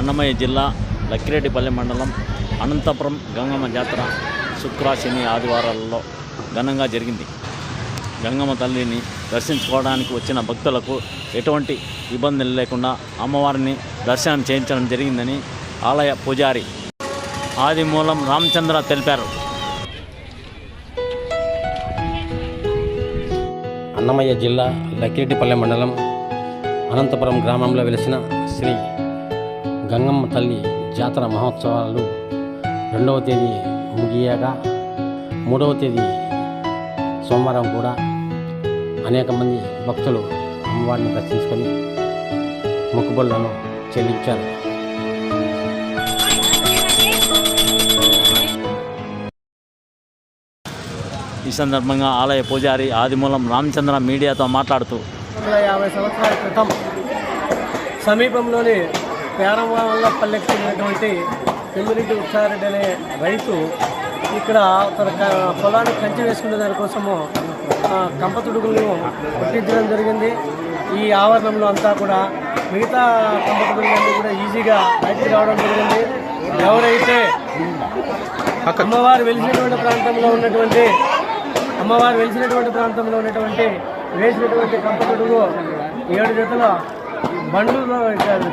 అన్నమయ్య జిల్లా లక్కిరెడ్డిపల్లి మండలం అనంతపురం గంగమ్మ జాతర శుక్ర శని ఆదివారాలలో ఘనంగా జరిగింది. గంగమ్మ తల్లిని దర్శించుకోవడానికి వచ్చిన భక్తులకు ఎటువంటి ఇబ్బందులు లేకుండా అమ్మవారిని దర్శనం చేయించడం జరిగిందని ఆలయ పూజారి ఆదిమూలం రామచంద్ర తెలిపారు. అన్నమయ్య జిల్లా లక్కిరెడ్డిపల్లె మండలం అనంతపురం గ్రామంలో వెలిసిన శ్రీ గంగమ్మ తల్లి జాతర మహోత్సవాలు రెండవ తేదీ ముగియగా మూడవ తేదీ సోమవారం కూడా అనేక మంది భక్తులు అమ్మవారిని దర్శించుకొని మొక్కుబడులను చెల్లించారు. ఈ సందర్భంగా ఆలయ పూజారి ఆదిమూలం రామచంద్ర మీడియాతో మాట్లాడుతూ వందల యాభై సంవత్సరాల క్రితం సమీపంలోని పేరంవాళ్ళ చెందినటువంటి పెమ్మిరెడ్డి ఉత్సారెడ్డి అనే రైతు ఇక్కడ తన పొలాన్ని కంచె వేసుకునే దానికోసము కంపతుడుగులను పుట్టించడం జరిగింది. ఈ ఆవరణంలో అంతా కూడా మిగతా కంపతుడుగులన్నీ కూడా ఈజీగా బయటికి రావడం జరిగింది. ఎవరైతే అమ్మవారు వెలిసినటువంటి ప్రాంతంలో ఉన్నటువంటి అమ్మవారు వెలిసినటువంటి ప్రాంతంలో ఉన్నటువంటి వేసినటువంటి కంపతుడుగు ఏడు జతల బండ్లు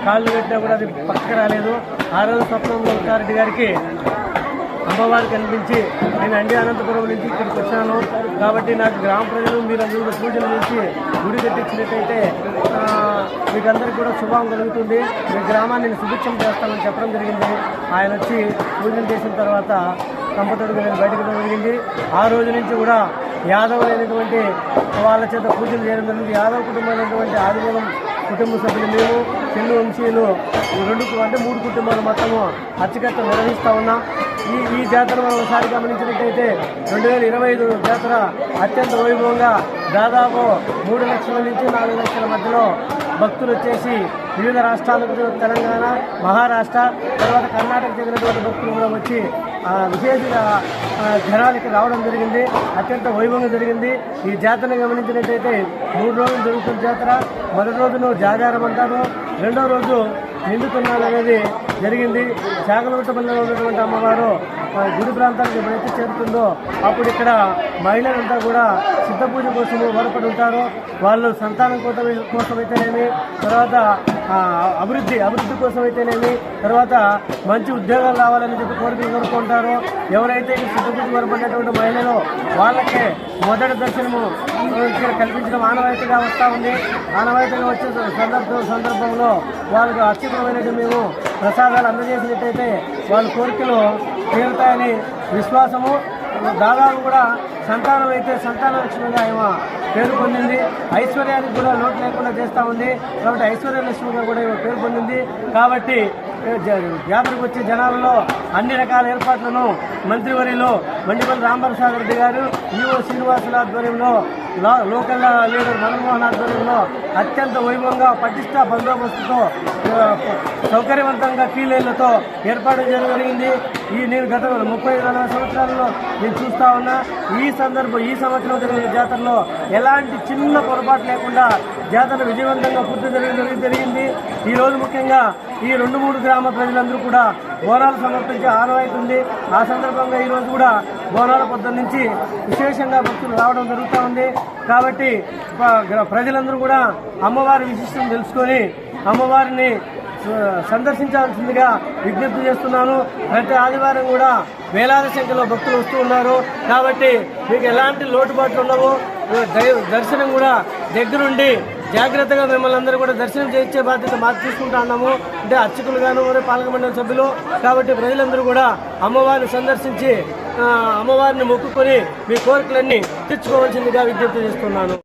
కాళ్ళు పెట్టినా కూడా అది పక్కకు రాలేదు. ఆ రోజు స్వప్నంలో రెడ్డి గారికి అమ్మవారు కనిపించి నేను అండి అనంతపురం నుంచి ఇక్కడికి వచ్చాను. కాబట్టి నాకు గ్రామ ప్రజలు మీరు పూజలు చేసి గుడి కట్టించినట్టయితే ఆ, మీకందరికీ కూడా శుభం కలుగుతుంది. మీ గ్రామాన్ని నేను సుభిక్షం చేస్తానని చెప్పడం జరిగింది. ఆయన వచ్చి పూజలు చేసిన తర్వాత కంపతడుగు నేను బయటకు జరిగింది. ఆ రోజు నుంచి కూడా యాదవులైనటువంటి వాళ్ళ చేత పూజలు చేయడం జరిగింది. యాదవ కుటుంబమైనటువంటి ఆదిమూలం కుటుంబ సభ్యులు మేము చెల్లు వంశీయులు రెండు అంటే మూడు కుటుంబాలు మొత్తము అచ్చకట్ట నిర్వహిస్తూ ఉన్నాం. ఈ ఈ జాతర మనం ఒకసారి గమనించినట్టయితే రెండు వేల ఇరవై ఐదు జాతర అత్యంత వైభవంగా దాదాపు మూడు లక్షల నుంచి నాలుగు లక్షల మధ్యలో భక్తులు వచ్చేసి వివిధ రాష్ట్రాలకు తెలంగాణ మహారాష్ట్ర తర్వాత కర్ణాటక చెందినటువంటి భక్తులు కూడా వచ్చి ఆ, విశేష జనాలకి రావడం జరిగింది. అత్యంత వైభవంగా జరిగింది. ఈ జాతరను గమనించినట్టయితే మూడు రోజులు జరుగుతున్న జాతర. మొదటి రోజును జాగారం అంటారు రెండో రోజు నిండుతున్నాను అనేది జరిగింది. చాగలగుట్టపల్లిలో ఉన్నటువంటి అమ్మవారు గుడి ప్రాంతానికి ఎప్పుడైతే చేరుతుందో అప్పుడు ఇక్కడ మహిళలంతా కూడా సిద్ధ పూజ కోసము వరపడి ఉంటారు. వాళ్ళు సంతానం కోసం కోసమైతేనేమి తర్వాత అభివృద్ధి అభివృద్ధి కోసం అయితేనేమి తర్వాత మంచి ఉద్యోగాలు రావాలని చెప్పి కోరికలు కోరుకుంటారు. ఎవరైతే ఈ సిద్ధ వరపడినటువంటి మహిళలు వాళ్ళకే మొదటి దర్శనము ఇక్కడ కల్పించడం ఆనవాయితీగా వస్తూ ఉంది. ఆనవాయితీగా వచ్చే సందర్భ సందర్భంలో వాళ్ళకు అత్యుతమైనటువంటి మేము ప్రసాదాలు అందజేసినట్టయితే వాళ్ళ కోరికలు తీరుతాయని విశ్వాసము. దాదాపు కూడా సంతానం అయితే సంతాన లక్ష్మిగా ఆమె పేరు పొందింది. ఐశ్వర్యానికి కూడా లోటు లేకుండా చేస్తూ ఉంది. కాబట్టి ఐశ్వర్య లక్ష్మిగా కూడా ఈమె పేరు పొందింది. కాబట్టి జాతరకు వచ్చే జనాలలో అన్ని రకాల ఏర్పాట్లను మంత్రివర్యులు మండిపల్లి రాంబరసాగర్ రెడ్డి గారు ఈఓ శ్రీనివాసుల ఆధ్వర్యంలో లోకల్ లీడర్ మన్మోహన్ ఆధ్వర్యంలో అత్యంత వైభవంగా పటిష్ట బందోబస్తుతో సౌకర్యవంతంగా కీలైళ్ళతో ఏర్పాటు చేయగలిగింది జరిగింది. ఈ నేను గత ముప్పై నలభై సంవత్సరాలలో నేను చూస్తా ఉన్నా ఈ సందర్భం ఈ సంవత్సరం జరిగిన జాతరలో ఎలాంటి చిన్న పొరపాటు లేకుండా జాతర విజయవంతంగా పూర్తి జరిగి జరిగింది. ఈ రోజు ముఖ్యంగా ఈ రెండు మూడు గ్రామ ప్రజలందరూ కూడా బోనాలు సమర్పించే ఆనవాయితీ ఉంది. ఆ సందర్భంగా ఈరోజు కూడా బోనాల పొద్దు నుంచి విశేషంగా భక్తులు రావడం జరుగుతూ ఉంది. కాబట్టి ప్రజలందరూ కూడా అమ్మవారి విశిష్టం తెలుసుకొని అమ్మవారిని సందర్శించాల్సిందిగా విజ్ఞప్తి చేస్తున్నాను. ప్రతి ఆదివారం కూడా వేలాది సంఖ్యలో భక్తులు వస్తూ ఉన్నారు. కాబట్టి మీకు ఎలాంటి లోటుపాట్లు ఉండవు. దై- దర్శనం కూడా దగ్గరుండి జాగ్రత్తగా మిమ్మల్ని అందరూ కూడా దర్శనం చేయించే బాధ్యత మాకు తీసుకుంటా ఉన్నాము. అంటే అర్చకులు గాను మరి పాలక మండలి సభ్యులు. కాబట్టి ప్రజలందరూ కూడా అమ్మవారిని సందర్శించి అమ్మవారిని మొక్కుకొని మీ కోరికలన్నీ తెచ్చుకోవాల్సిందిగా విజ్ఞప్తి చేస్తున్నాను.